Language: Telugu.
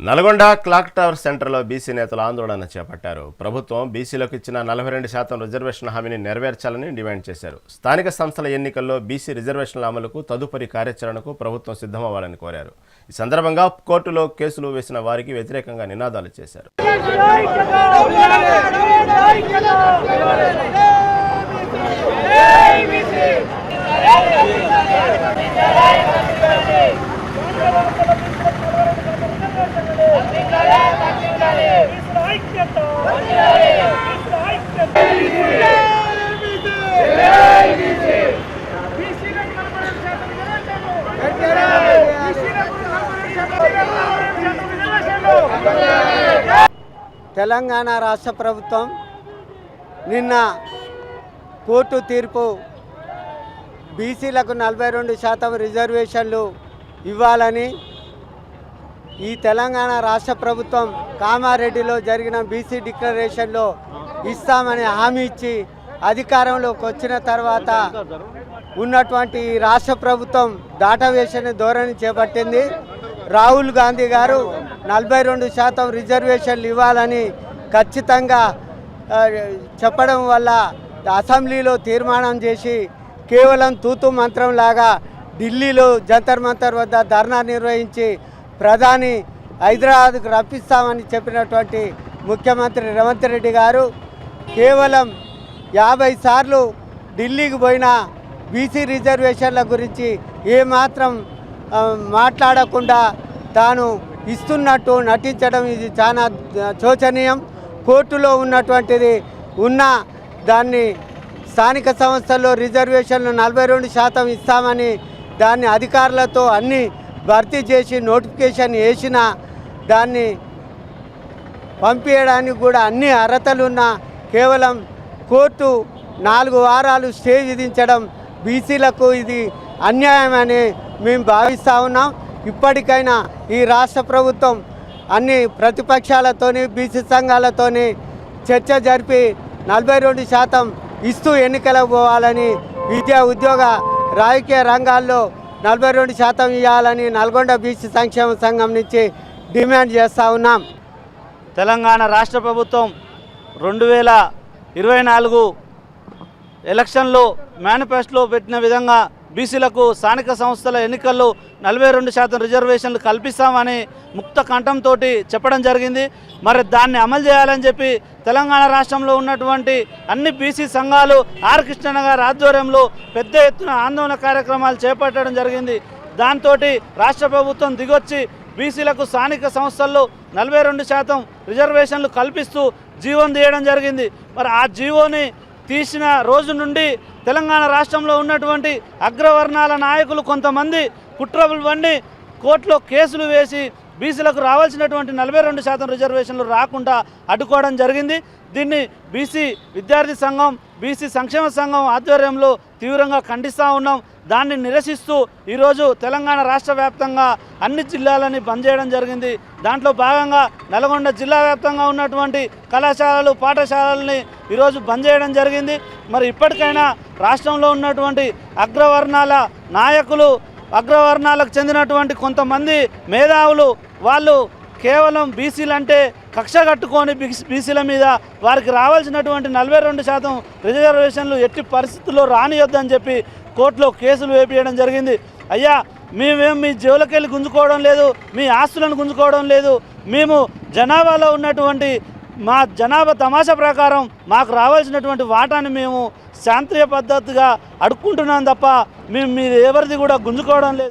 నల్గొండ క్లాక్ టవర్ సెంటర్లో బీసీ నేతలు ఆందోళన చేపట్టారు ప్రభుత్వం బీసీలకు ఇచ్చిన నలభై రెండు శాతం రిజర్వేషన్ హామీని నెరవేర్చాలని డిమాండ్ చేశారు స్థానిక సంస్థల ఎన్నికల్లో బీసీ రిజర్వేషన్ల అమలుకు తదుపరి కార్యాచరణకు ప్రభుత్వం సిద్ధమవ్వాలని కోరారు ఈ సందర్భంగా కోర్టులో కేసులు వేసిన వారికి వ్యతిరేకంగా నినాదాలు చేశారు తెలంగాణ రాష్ట్ర ప్రభుత్వం నిన్న కోర్టు తీర్పు బీసీలకు నలభై రెండు శాతం రిజర్వేషన్లు ఇవ్వాలని ఈ తెలంగాణ రాష్ట్ర ప్రభుత్వం కామారెడ్డిలో జరిగిన బీసీ డిక్లరేషన్లో ఇస్తామని హామీ ఇచ్చి అధికారంలోకి వచ్చిన తర్వాత ఉన్నటువంటి రాష్ట్ర ప్రభుత్వం దాటవేషన్ ధోరణి చేపట్టింది. రాహుల్ గాంధీ గారు నలభై రెండు శాతం రిజర్వేషన్లు ఇవ్వాలని ఖచ్చితంగా చెప్పడం వల్ల అసెంబ్లీలో తీర్మానం చేసి కేవలం తూతు మంత్రం లాగా ఢిల్లీలో జంతర్ మంతర్ వద్ద ధర్నా నిర్వహించి ప్రధాని హైదరాబాద్కు రప్పిస్తామని చెప్పినటువంటి ముఖ్యమంత్రి రేవంత్ రెడ్డి గారు కేవలం యాభై సార్లు ఢిల్లీకి పోయిన బీసీ రిజర్వేషన్ల గురించి ఏమాత్రం మాట్లాడకుండా తాను ఇస్తున్నట్టు నటించడం ఇది చాలా శోచనీయం. కోర్టులో ఉన్నటువంటిది ఉన్న దాన్ని స్థానిక సంస్థల్లో రిజర్వేషన్లు నలభై రెండు శాతం ఇస్తామని దాన్ని అధికారులతో అన్ని భర్తీ చేసి నోటిఫికేషన్ వేసిన దాన్ని పంపించడానికి కూడా అన్ని అర్హతలున్న కేవలం కోర్టు నాలుగు వారాలు స్టే విధించడం బీసీలకు ఇది అన్యాయమని మేము భావిస్తూ ఉన్నాం. ఇప్పటికైనా ఈ రాష్ట్ర ప్రభుత్వం అన్ని ప్రతిపక్షాలతోని బీసీ సంఘాలతోని చర్చ జరిపి నలభై రెండు శాతం ఇస్తూ ఎన్నికలకు పోవాలని విద్యా ఉద్యోగ రాజకీయ రంగాల్లో నలభై రెండు శాతం ఇవ్వాలని నల్గొండ బీసీ సంక్షేమ సంఘం నుంచి డిమాండ్ చేస్తూ ఉన్నాం. తెలంగాణ రాష్ట్ర ప్రభుత్వం రెండు వేల ఇరవై నాలుగు ఎలక్షన్లో మేనిఫెస్టోలో పెట్టిన విధంగా బీసీలకు స్థానిక సంస్థల ఎన్నికల్లో నలభై రెండు శాతం రిజర్వేషన్లు కల్పిస్తామని ముక్త కంఠంతో చెప్పడం జరిగింది. మరి దాన్ని అమలు చేయాలని చెప్పి తెలంగాణ రాష్ట్రంలో ఉన్నటువంటి అన్ని బీసీ సంఘాలు ఆర్ కృష్ణన్న గారి ఆధ్వర్యంలో పెద్ద ఎత్తున ఆందోళన కార్యక్రమాలు చేపట్టడం జరిగింది. దాంతో రాష్ట్ర ప్రభుత్వం దిగొచ్చి బీసీలకు స్థానిక సంస్థల్లో నలభై రెండు శాతం రిజర్వేషన్లు కల్పిస్తూ జీవోని తీయడం జరిగింది. మరి ఆ జీవోని తీసిన రోజు నుండి తెలంగాణ రాష్ట్రంలో ఉన్నటువంటి అగ్రవర్ణాల నాయకులు కొంతమంది కుట్రలు వండి కోర్టులో కేసులు వేసి బీసీలకు రావాల్సినటువంటి నలభై రెండు శాతం రిజర్వేషన్లు రాకుండా అడ్డుకోవడం జరిగింది. దీన్ని బీసీ విద్యార్థి సంఘం బీసీ సంక్షేమ సంఘం ఆధ్వర్యంలో తీవ్రంగా ఖండిస్తూ ఉన్నాం. దాన్ని నిరసిస్తూ ఈరోజు తెలంగాణ రాష్ట్ర వ్యాప్తంగా అన్ని జిల్లాలని బంద్ చేయడం జరిగింది. దాంట్లో భాగంగా నల్గొండ జిల్లా వ్యాప్తంగా ఉన్నటువంటి కళాశాలలు పాఠశాలల్ని ఈరోజు బంద్ చేయడం జరిగింది. మరి ఇప్పటికైనా రాష్ట్రంలో ఉన్నటువంటి అగ్రవర్ణాల నాయకులు అగ్రవర్ణాలకు చెందినటువంటి కొంతమంది మేధావులు వాళ్ళు కేవలం బీసీలు అంటే కక్ష కట్టుకొని బీసీల మీద వారికి రావాల్సినటువంటి నలభై రెండు శాతం రిజర్వేషన్లు ఎట్టి పరిస్థితుల్లో రానియొద్దని చెప్పి కోర్టులో కేసులు వేపించడం జరిగింది. అయ్యా మేమేం మీ జీవులకెళ్ళి గుంజుకోవడం లేదు మీ ఆస్తులను గుంజుకోవడం లేదు. మేము జనాభాలో ఉన్నటువంటి మా జనాభా తమాషా ప్రకారం మాకు రావాల్సినటువంటి వాటాని మేము శాంతియ పద్ధతిగా అడుక్కుంటున్నాం తప్ప మేము మీరు ఎవరిది కూడా గుంజుకోవడం లేదు.